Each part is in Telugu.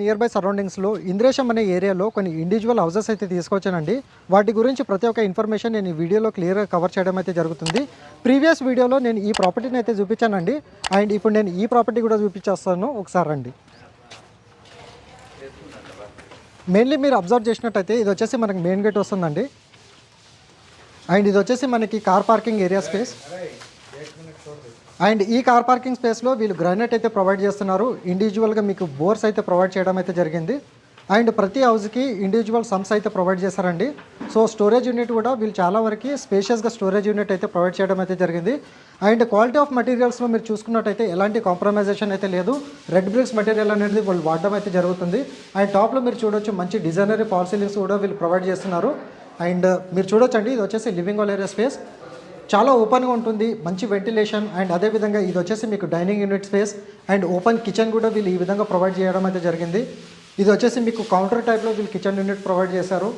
నియర్ బై సరౌండింగ్స్లో ఇంద్రేశం అనే ఏరియాలో కొన్ని ఇండివిజువల్ హౌసెస్ అయితే తీసుకొచ్చానండి. వాటి గురించి ప్రతి ఒక్క ఇన్ఫర్మేషన్ నేను ఈ వీడియోలో క్లియర్గా కవర్ చేయడం అయితే జరుగుతుంది. ప్రీవియస్ వీడియోలో నేను ఈ ప్రాపర్టీని అయితే చూపించానండి. అండ్ ఇప్పుడు నేను ఈ ప్రాపర్టీ కూడా చూపించేస్తాను. ఒకసారి రండి. మెయిన్లీ మీరు అబ్జర్వ్ చేసినట్టయితే ఇది వచ్చేసి మనకి మెయిన్ గేట్ వస్తుందండి. అండ్ ఇది వచ్చేసి మనకి car parking area space and ఈ కార్ పార్కింగ్ స్పేస్లో వీళ్ళు గ్రానైట్ అయితే ప్రొవైడ్ చేస్తున్నారు. ఇండివిజువల్గా మీకు బోర్స్ అయితే ప్రొవైడ్ చేయడం అయితే జరిగింది. అండ్ ప్రతి హౌస్కి ఇండివిజువల్ సమ్స్ అయితే ప్రొవైడ్ చేశారండి. సో స్టోరేజ్ యూనిట్ కూడా వీళ్ళు చాలా వరకు స్పేషియస్గా స్టోరేజ్ యూనిట్ అయితే ప్రొవైడ్ చేయడం అయితే జరిగింది. అండ్ క్వాలిటీ ఆఫ్ మెటీరియల్స్లో మీరు చూసుకున్నట్టయితే ఎలాంటి కాంప్రమైజేషన్ అయితే లేదు. రెడ్ బ్రిక్స్ మెటీరియల్ అనేది వాళ్ళు వాడడం అయితే జరుగుతుంది. అండ్ టాప్లో మీరు చూడొచ్చు మంచి డిజైనరీ ఫాల్ సీలింగ్స్ కూడా వీళ్ళు ప్రొవైడ్ చేస్తున్నారు. అండ్ మీరు చూడొచ్చండి ఇది వచ్చేసి లివింగ్ హాల్ ఏరియా స్పేస్ చాలా ఓపెన్గా ఉంటుంది మంచి వెంటిలేషన్ అండ్ అదేవిధంగా ఇది వచ్చేసి మీకు dining unit space and open kitchen కూడా వీళ్ళు ఈ విధంగా ప్రొవైడ్ చేయడం అయితే జరిగింది. ఇది వచ్చేసి మీకు కౌంటర్ టైప్లో వీళ్ళు కిచెన్ యూనిట్ ప్రొవైడ్ చేశారు.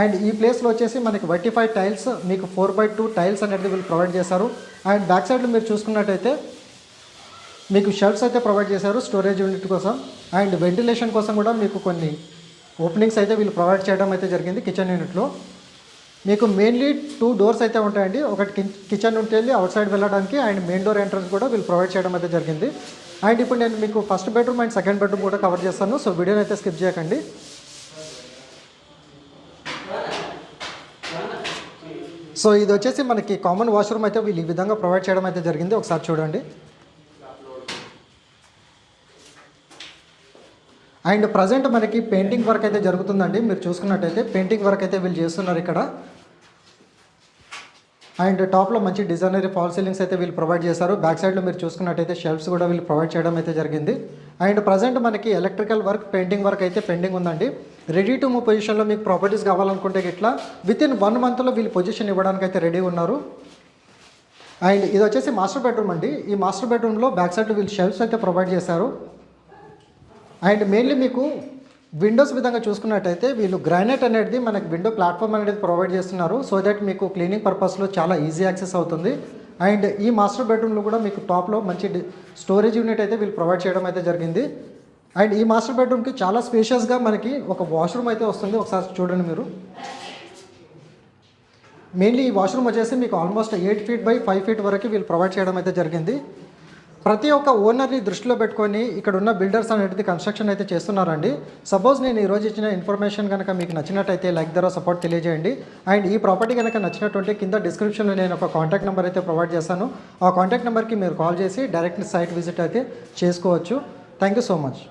అండ్ ఈ ప్లేస్లో వచ్చేసి మనకి వైటిఫై టైల్స్ మీకు ఫోర్ బై టూ టైల్స్ అనేది వీళ్ళు ప్రొవైడ్ చేశారు. అండ్ బ్యాక్ సైడ్లో మీరు చూసుకున్నట్టయితే మీకు షెల్ఫ్స్ అయితే ప్రొవైడ్ చేశారు స్టోరేజ్ యూనిట్ కోసం. అండ్ వెంటిలేషన్ కోసం కూడా మీకు కొన్ని ఓపెనింగ్స్ అయితే వీళ్ళు ప్రొవైడ్ చేయడం అయితే జరిగింది కిచెన్ యూనిట్లో మీకు మెయిన్లీ టూ డోర్స్ అయితే ఉంటాయండి. ఒకటి కిచెన్ నుండి వెళ్ళి అవుట్ సైడ్ వెళ్ళడానికి అండ్ మెయిన్ డోర్ ఎంట్రన్స్ కూడా వీళ్ళు ప్రొవైడ్ చేయడం అయితే జరిగింది. అండ్ ఇప్పుడు నేను మీకు first bedroom and second bedroom కూడా కవర్ చేస్తాను. సో వీడియోని అయితే స్కిప్ చేయకండి. సో ఇది వచ్చేసి మనకి కామన్ వాష్రూమ్ అయితే వీళ్ళు ఈ విధంగా ప్రొవైడ్ చేయడం అయితే జరిగింది. ఒకసారి చూడండి. అండ్ ప్రజెంట్ మనకి పెయింటింగ్ వర్క్ అయితే జరుగుతుందండి. మీరు చూసుకున్నట్టయితే పెయింటింగ్ వర్క్ అయితే వీళ్ళు చేస్తున్నారు ఇక్కడ. అండ్ టాప్లో మంచి డిజైనరీ ఫాల్ సీలింగ్స్ అయితే వీళ్ళు ప్రొవైడ్ చేశారు. బ్యాక్ సైడ్లో మీరు చూసుకున్నట్టయితే షెల్ఫ్స్ కూడా వీళ్ళు ప్రొవైడ్ చేయడం అయితే జరిగింది. అండ్ ప్రజెంట్ మనకి ఎలక్ట్రికల్ వర్క్ పెయింటింగ్ వర్క్ అయితే పెండింగ్ ఉందండి. రెడీ టు మూవ్ పొజిషన్లో మీకు ప్రాపర్టీస్ కావాలనుకుంటే ఇట్లా విత్ ఇన్ వన్ మంత్లో వీళ్ళు పొజిషన్ ఇవ్వడానికి అయితే రెడీ ఉన్నారు. అండ్ ఇది వచ్చేసి మాస్టర్ బెడ్రూమ్ అండి. ఈ మాస్టర్ బెడ్రూమ్లో బ్యాక్ సైడ్ వీళ్ళు షెల్ఫ్స్ అయితే ప్రొవైడ్ చేశారు. అండ్ మెయిన్లీ మీకు విండోస్ విధంగా చూసుకున్నట్టయితే వీళ్ళు గ్రానైట్ అనేది మనకి విండో ప్లాట్ఫామ్ అనేది ప్రొవైడ్ చేస్తున్నారు. సో దట్ మీకు క్లీనింగ్ పర్పస్లో చాలా ఈజీ యాక్సెస్ అవుతుంది. అండ్ ఈ మాస్టర్ బెడ్రూమ్లో కూడా మీకు టాప్లో మంచి స్టోరేజ్ యూనిట్ అయితే వీళ్ళు ప్రొవైడ్ చేయడం అయితే జరిగింది. అండ్ ఈ మాస్టర్ బెడ్రూమ్కి చాలా స్పేషియస్గా మనకి ఒక వాష్రూమ్ అయితే వస్తుంది. ఒకసారి చూడండి మీరు. మెయిన్లీ ఈ వాష్రూమ్ వచ్చేసి మీకు almost eight feet by five feet వరకు వీళ్ళు ప్రొవైడ్ చేయడం అయితే జరిగింది. ప్రతి ఒక్క ఓనర్ని దృష్టిలో పెట్టుకొని ఇక్కడ ఉన్న బిల్డర్స్ అనేది కన్స్ట్రక్షన్ అయితే చేస్తున్నారండి. సపోజ్ నేను ఈరోజు ఇచ్చిన ఇన్ఫర్మేషన్ కనుక మీకు నచ్చినట్టయితే లైక్ ద్వారా సపోర్ట్ తెలియజేయండి. అండ్ ఈ ప్రాపర్టీ కనుక నచ్చినటువంటి కింద డిస్క్రిప్షన్లో నేను ఒక కాంటాక్ట్ నెంబర్ అయితే ప్రొవైడ్ చేస్తాను. ఆ కాంటాక్ట్ నెంబర్కి మీరు కాల్ చేసి డైరెక్ట్ సైట్ విజిట్ అయితే చేసుకోవచ్చు. Thank you so much